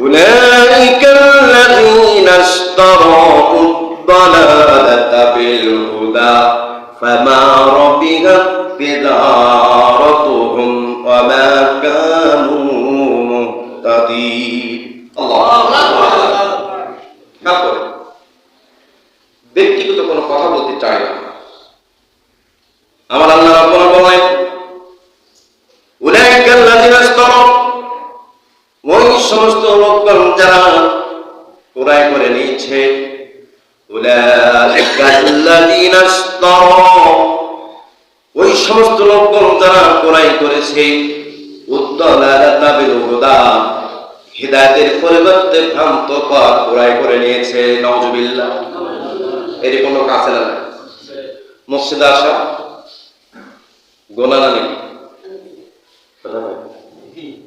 أولئك الذين اشتروا الضلالة بالهدى فما ربحت تجارتهم লোকগণ যারা ক্রয় করে নিয়েছে ওই সমস্ত লোকগণ যারা ক্রয় করেছে হিদায়াতের পরিবর্তে ভ্রান্ত পথ ক্রয় করে নিয়েছে নওজুবিল্লাহ এরকম লোক আছে না। মসজিদে আসা, গোনা না নাকি?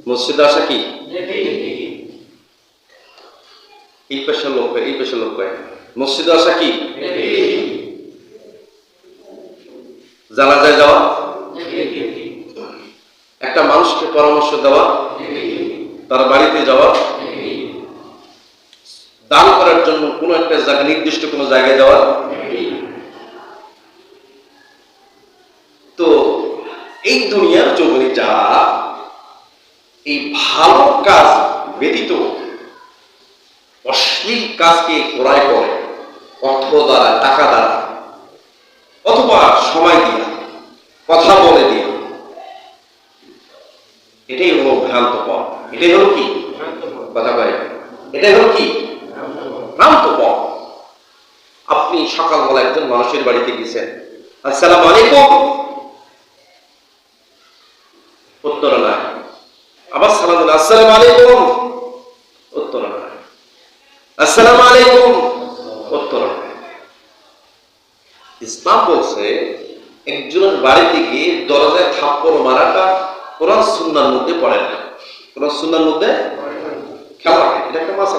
মসজিদে আসা কি? এই পেশার লোক এই পেশার লোক হয়। মসজিদে আসা কি? জানাজায় যাওয়া? একটা মানুষকে পরামর্শ দেওয়া, তার বাড়িতে যাওয়া, দান করার জন্য কোনো একটা জায়গা, নির্দিষ্ট কোনো জায়গায় যাওয়া। তো এই দুনিয়ার জগনে যারা এই ভালো কাজ ব্যতীত অশ্লীল কাজকে ক্রয় করে, অর্থ দ্বারা, টাকা দ্বারা, অথবা সময় দিয়া, কথা বলে দিয়া। এটাই হলো ভ্রান্ত পথ। এটাই হলো কি? কথা বলে এটাই হলো কি? ভ্রান্ত পথ। আপনি সকালবেলা একজন মানুষের বাড়িতে গেছেন। আসসালাম আলাইকুম। উত্তর না। আবার সালাম আসসালামু আলাইকুম। আসসালামু আলাইকুম। উত্তর। ইসলাম বলছে একজনের বাড়িতে গিয়ে দরজায় থাপ্পড় মারাটা কোরআন সুন্নার মধ্যে পড়ে না। কোরআন সুন্নার মধ্যে খেলা এটা একটা মাসা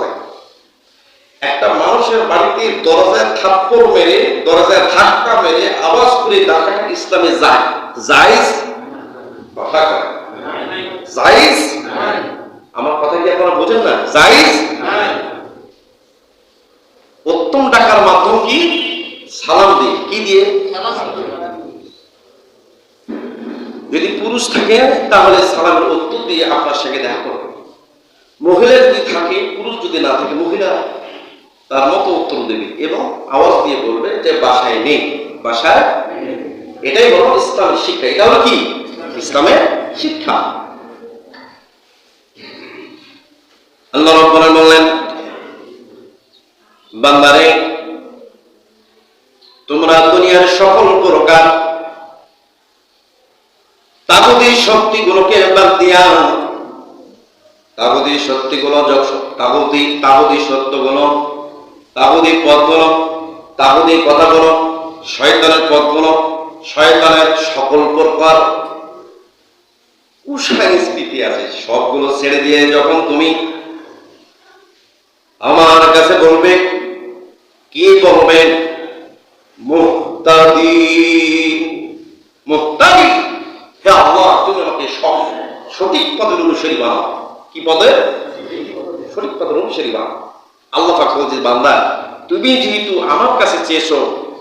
একটা মানুষের বাড়িতে দরজায় থাপ্পড় মেরে দরজায় ধাক্কা মেরে আওয়াজ করে ডাকাটা ইসলামে যায়। জায়েজ? কথা কয়। জায়েজ? আমার কথা কি আপনারা বোঝেন না? জায়েজ? উত্তম ডাকার মাধ্যম কি? সালাম দিয়ে। কি দিয়ে? যদি পুরুষ থাকে, তাহলে সালামের উত্তর দিয়ে আপনার সঙ্গে দেখা করবে মহিলা যদি থাকে, পুরুষ যদি না থাকে, মহিলা তার মতো উত্তর দেবে এবং আওয়াজ দিয়ে বলবে যে, বাসায় নেই। বাসায় এটাই হলো ইসলামের শিক্ষা। এটা হলো কি? ইসলামের শিক্ষা। আল্লাহ রব্বুল বললেন বান্দারে, তোমরা দুনিয়ার সকল প্রকার তাগুদি শক্তিগুলোকে বাদ দিয়া, তাগুদি শক্তিগুলো তাগুদি তাগুদি সত্যগুলো, তাগুদি পথগুলো, তাগুদি কথাগুলো, শয়তানের পথগুলো, শয়তানের সকল প্রকার কুসংস্কৃতি আছে, সবগুলো ছেড়ে দিয়ে যখন তুমি আমার কাছে বলবে কি বলবেন? মুহতাদি। মুহতাদি? হে আল্লাহ, তুমি আমাকে সঠিক পথের অনুসারী বানাও। কি পদে সঠিক পথের অনুসারী বানাও। আল্লাহ পাক বান্দা, তুমি যেহেতু আমার কাছে চেয়েছো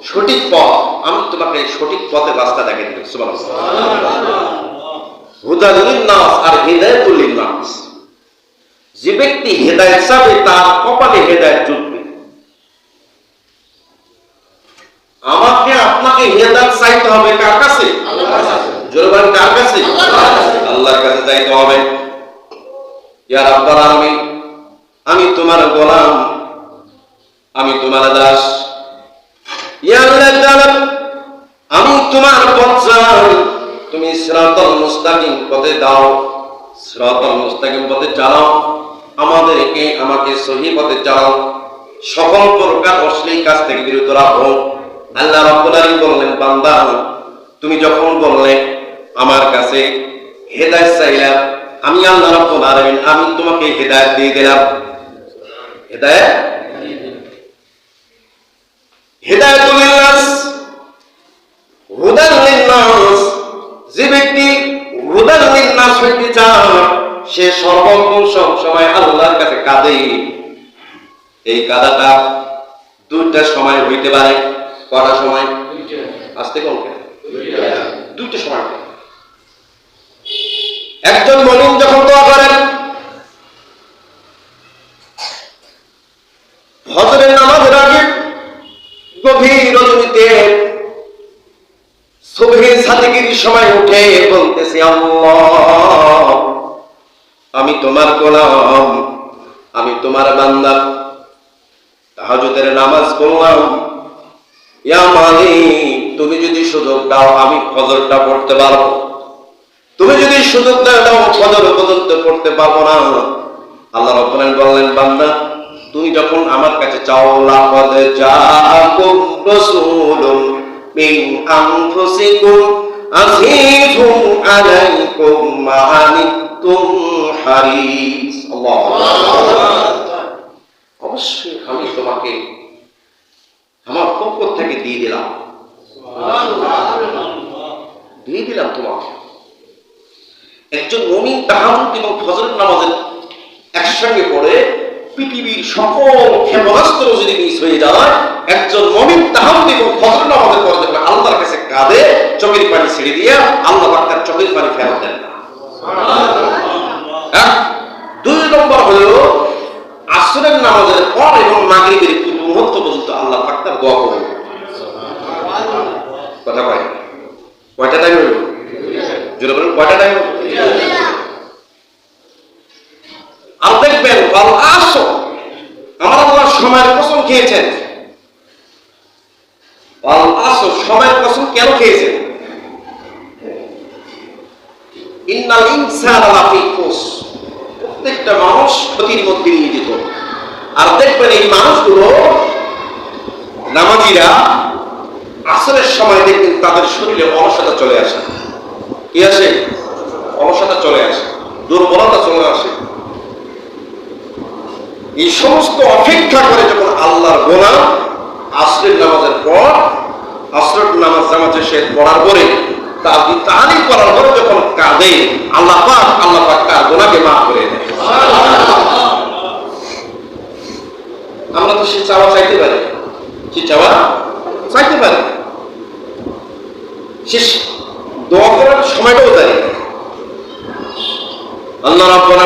সঠিক পথ, আমি তোমাকে সঠিক পথের রাস্তা দেখে হুদালুল নাস আর নাস। যে ব্যক্তি হেদায়ত চাবে, তার কপালে হেদায়ত জুটবে আমাকে আপনাকে হেদায়ত চাইতে হবে কার কাছে? জোরে বলেন কার কাছে? আল্লাহর কাছে চাইতে হবে। ইয়া রাব্বাল আলামিন, আমি তোমার গোলাম, আমি তোমার দাস। ইয়া আল্লাহ তাআলা আমি তোমার পথ তুমি সিরাতাল মুস্তাকিম পথে দাও সিরাতাল মুস্তাকিম পথে চালাও। আমাদেরকে আমাকে সহি পথে চালাও। সকল প্রকার অশ্লীল কাজ থেকে বিরত রাখো। আল্লাহ রাব্বুল আলামিন বললেন, বান্দা, তুমি যখন বললে আমার কাছে হেদায়েত চাইলাম আমি আল্লাহ রাব্বুল আলামিন, আমি তোমাকে হেদায়েত দিয়ে দিলাম। হেদায়েত? হেদায়েতুল নাস হুদান লিন নাস যে ব্যক্তি হুদান লিন নাস হইতে চায়, সে সর্বক্ষণ সব সময় আল্লাহর কাছে কাঁদে। এই কাদাটা দুইটা সময় হইতে পারে। কটা সময়? আসতে কম কেন দুইটা সময় একজন মমিন যখন দোয়া করেন, হজরের নামাজের আগে গভীর রজনীতে সময় উঠে বলতেছি আমি তোমার গোলাম, আমি তোমার বান্দা। তাহাজুদের নামাজ পড়লাম ইয়া মালিক তুমি যদি সুযোগ দাও আমি ফজরটা পড়তে পারব। তুমি যদি সুযোগ না দাও ফজর পর্যন্ত পড়তে পারব না। আল্লাহ রাব্বুল বললেন বান্দা তুমি যখন আমার কাছে চাও জাআকুম মিন আনফুসিকুম আলাইকুম হারিস। আল্লাহ অবশ্যই আমি তোমাকে আমার পক্ষ থেকে দিয়ে দিলাম। দিয়ে দিলাম তোমাকে। একজন মমিন তাহামুদ এবং ফজরের নামাজের একসঙ্গে পড়ে পৃথিবীর সকল ক্ষেপণাস্ত্র যদি মিস হয়ে যায়, একজন মমিন তাহামুদ এবং ফজরের নামাজের পরে যখন আল্লাহর কাছে কাঁদে, চোখের পানি ছেড়ে দিয়ে আল্লাহ তার চোখের পানি ফেরত দেন না। দুই নম্বর হলো আসরের নামাজের পর এবং মাগরিবের পূর্ব মুহূর্ত পর্যন্ত আল্লাহ পাক তার দোয়া করবেন কথা কয়? কয়টা টাইম হইল? জোরে বলুন, কয়টা টাইম আর দেখবেন আসো আমরা তোমার সময়ের কসম খেয়েছেন। বল আসো সময়ের কসম কেন খেয়েছেন? ইন্নাল ইনসানা প্রত্যেকটা মানুষ ক্ষতির মধ্যে নিয়োজিত আর দেখবেন এই মানুষগুলো নামাজিরা আসরের সময় দেখবেন তাদের শরীরে অলসতা চলে আসে। কি আসে? অলসতা চলে আসে, দুর্বলতা চলে আসে। এই সমস্ত অপেক্ষা করে যখন আল্লাহর গোনা, আসরের নামাজের পর, আসরের নামাজ নামাজে সে পড়ার পরে তাবি তাহারি করার পরে যখন কাঁদে, আল্লাহ পাক আল্লাহ পাক তার গোনাকে মাফ করে দেয়। আমরা তো সে চাওয়া চাইতে পারি। সে চাওয়া চাইতে পারি। সে দোয়া করার সময়টাও তাই। আল্লাহ রাব্বুনা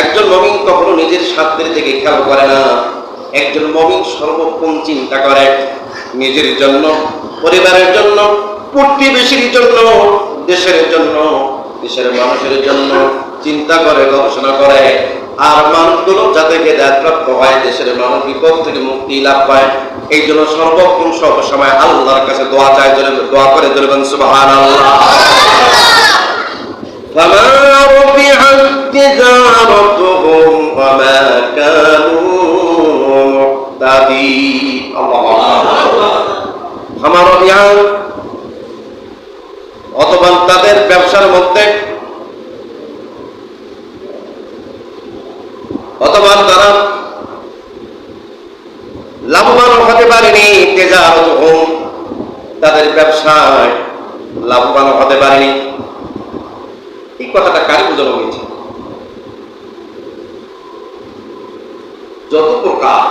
একজন মমিন কখনো নিজের স্বার্থের দিকে খেয়াল করে না। একজন মমিন সর্বক্ষণ চিন্তা করে নিজের জন্য পরিবারের জন্য প্রতিবেশীর জন্য দেশের জন্য দেশের মানুষের জন্য চিন্তা করে গবেষণা করে। আর মানুষগুলো যাতে হেদায়তপ্রাপ্ত হয় দেশের মানুষ বিপদ থেকে মুক্তি লাভ পায় এই জন্য সর্বক্ষণ সব সময় আল্লাহর কাছে দোয়া চায় জন্য দোয়া করে ধরবেন সুবাহান আল্লাহ যত প্রকার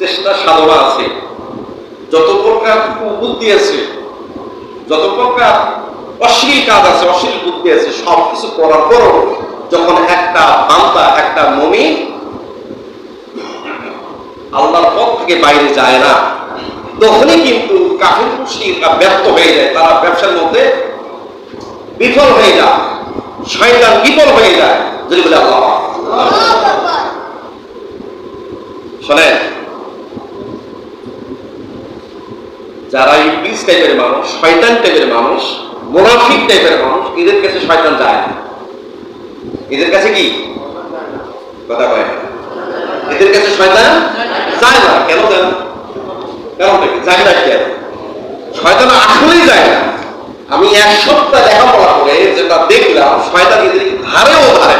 চেষ্টা সাধনা আছে, যত প্রকার বুদ্ধি আছে, যত প্রকার অশ্লীল কাজ আছে, অশ্লীল বুদ্ধি আছে সব কিছু করার পরও যখন একটা বান্দা, একটা মমি আল্লাহর পথ থেকে বাইরে যায় না, তখনই কিন্তু কাফির মুশরিকরা ব্যর্থ হয়ে যায়, তারা ব্যবসার মধ্যে বিফল হয়ে যায়, শয়তান বিফল হয়ে যায়। যদি বলে আল্লাহ যারা ইংলিশ টাইপের মানুষ, শয়তান টাইপের মানুষ, মোনাফিক টাইপের মানুষ, এদের কাছে শয়তান যায় না। এদের কাছে কি? কথা কয় এদের কাছে শয়তান যায় না। কেন যায়? না কারণটা যায় না কেন। শয়তান আসলেই যায় না। আমি এক সপ্তাহ লেখাপড়া করে যেটা দেখলাম, শয়তান এদের ধারেও ধারে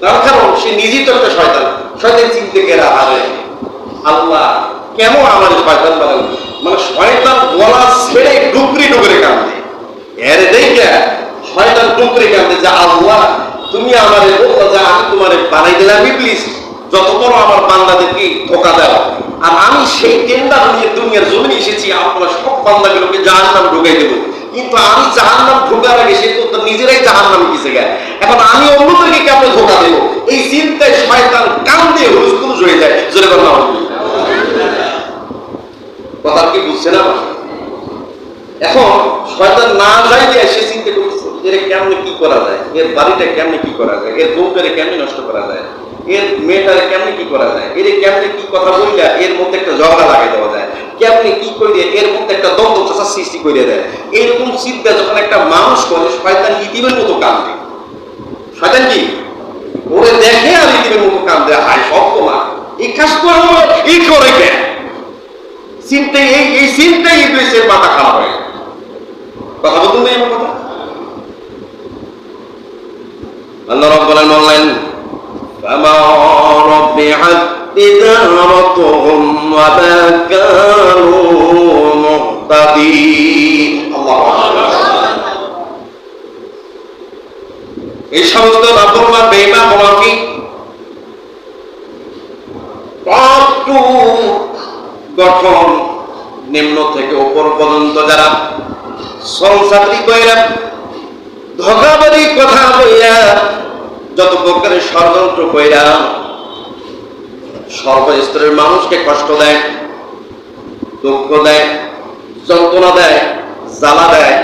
তার কারণ সে নিজেই তো একটা শয়তান। শয়তান চিনতে গেরা হারে। আল্লাহ কেন আমার শয়তান বানাল মানে শয়তান গলা ছেড়ে ডুকরি ডুকরে কান্দে এর দেখে শয়তান ডুকরে কান্দে যে, আল্লাহ, তুমি আমারে বলল যে, আমি তোমারে বানাই দিলাম ইবলিস যত বড় আমার বান্দাদেরকে ধোকা দাও আর আমি সেই টেন্ডার নিয়ে দুনিয়ার জমিনে এসেছি আপনার সব বান্দাগুলোকে জাহান্নাম ঢুকাই দেবো। কিন্তু আমি জাহান্নাম ঢোকার আগে সে তো নিজেরাই জাহান্নাম গেছে গে এখন আমি অন্যদেরকে কেমন ধোকা দেবো? এই চিন্তায় শয়তান কান্দে হুলুস হয়ে যায়। জোরে কথা কথা কি বুঝছে না এখন শয়তান না যাই দিয়ে সে চিন্তা করছে এর কেমনে কি করা যায়? এর বাড়িটা কেমনে কি করা যায়? এর বউটারে কেমনে নষ্ট করা যায়? এর মেয়েটারে কেমনে কি করা যায়? এর কেমনে কি কথা বললে এর মধ্যে একটা ঝগড়া লাগিয়ে দেওয়া যায়? কেমনে কি করে এর মধ্যে একটা দ্বন্দ্ব চাষা সৃষ্টি করে দেয়? এইরকম চিন্তা যখন একটা মানুষ করে, শয়তান ইতিমের মতো কান্দে। শয়তান কি? ওরে দেখে আর ইতিমের মতো কান্দে। হায় সব তোমার। এই কাজ করে কেন? চিন্তাই এই এই চিন্তাই ইবলিসের মাথা খারাপ হয়ে কথা বলুন না আমার কথা? আল্লাহ রাব্বুল আলামিন বললেন, ফামা রাব্বিহাত তিজারাতুহুম ওয়া বাকারু মুহতাদিন। আল্লাহু গঠন নিম্ন থেকে উপর পর্যন্ত যারা সংসারী কইরা ধোকাবাড়ি কথা বইয়া যত প্রকারের ষড়যন্ত্র কইরা সর্বস্তরের মানুষকে কষ্ট দেয়, দুঃখ দেয়, যন্ত্রণা দেয়, জ্বালা দেয়,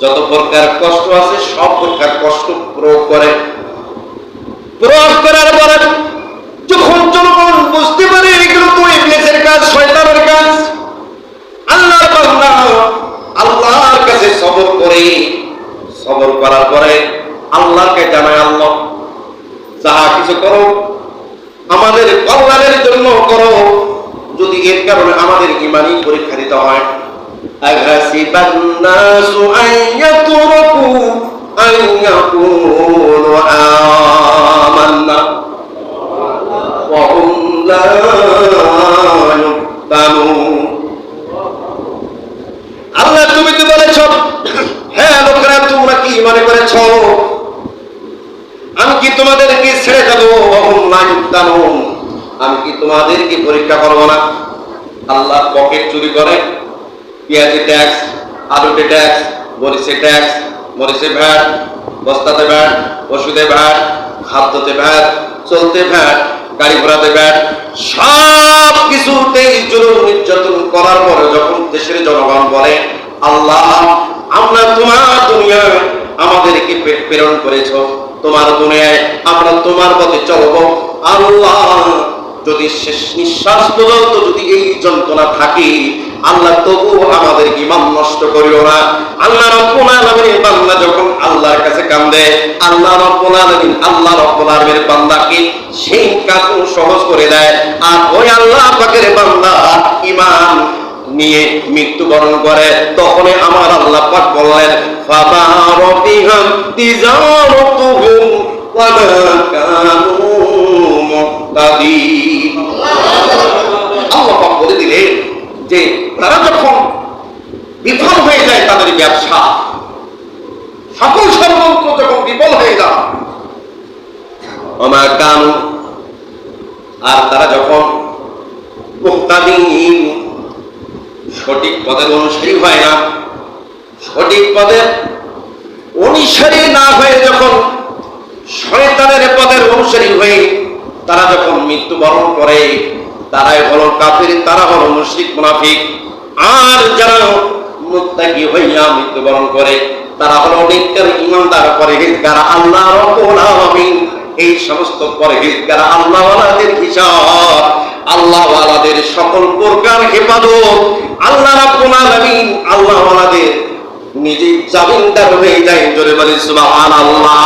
যত প্রকার কষ্ট আছে সব প্রকার কষ্ট প্রয়োগ করে। প্রয়োগ করার পরে যখন জনগণ বুঝতে পারে এগুলো তো ইবলিসের কাজ শয়তানের কাজ আল্লাহর বান্দা আল্লাহর কাছে সবর করে সবর করার পরে আল্লাহকে জানায়, আল্লাহ, যাহা কিছু করো, আমাদের কল্যাণের জন্য করো। যদি এর কারণে আমাদের ইমানি পরীক্ষা দিতে হয় আল্লাহ, তুমি কি বলেছ? হ্যাঁ লোকেরা, তোমরা কি মনে করেছ? আমি কি তোমাদেরকে ছেড়ে দেবো আমি কি তোমাদেরকে পরীক্ষা করব না? আল্লাহ পকেট চুরি করে। পেঁয়াজে ট্যাক্স, আলুতে ট্যাক্স, মরিচে ট্যাক্স, মরিচে ভ্যাট, বস্তাতে ভ্যাট, ওষুধে ভ্যাট, খাদ্যতে ভ্যাট, চলতে ভ্যাট, গাড়ি ঘোড়াতে ভ্যাট সব কিছুতেই জুলুম, নির্যাতন করার পরে যখন দেশের জনগণ বলে, আল্লাহ, আমরা তোমার দুনিয়ায় আমাদেরকে প্রে- প্রেরণ করেছ। তোমার দুনিয়ায় আমরা তোমার পথে চলবো। আল্লাহ, যদি শেষ নিঃশ্বাস পর্যন্ত যদি এই যন্ত্রণা থাকে, আল্লাহ তবু আমাদের ইমান নষ্ট করিও না। আল্লাহ রব্বুল আলামিনের বান্দা যখন আল্লাহর কাছে কান্দে, আল্লাহ রব্বুল আলামিন আল্লাহ রব্বুল আলামিনের বান্দাকে সেই কাজ সহজ করে দেয়। আর ওই আল্লাহ পাকের বান্দা ইমান নিয়ে মৃত্যুবরণ করে, তখনই আমার আল্লাহ পাক বললেন আল্লাহ পাক বলে দিলেন যে, তারা যখন বিফল হয়ে যায় তাদের ব্যবসা, সকল সর্বত্র যখন বিফল হয়ে যায় আমার কানু, আর তারা যখন মুহতাদিন সঠিক পদের অনুসারী হয় না। সঠিক পদের অনুসারী না হয়ে যখন শয়তানের পদের অনুসারী হয়ে তারা যখন মৃত্যুবরণ করে, তারাই হলো কাফির, তারা হলো মুশরিক, মুনাফিক। আর যারা মুত্তাকি হইয়া মৃত্যুবরণ করে, তারা হলো নিত্যের ইমানদার পরহেজগার, আল্লাহ রব্বুল আলামিন। এই সমস্ত পরহেজগার আল্লাহওয়ালাদের হিসাব আল্লাহওয়ালাদের সকল প্রকার হেফাজত। আল্লাহ রাব্বুল আলামিন আল্লাহওয়ালাদের নিজে জামিনদার হয়ে যায় জোরে বলি সুবহানাল্লাহ।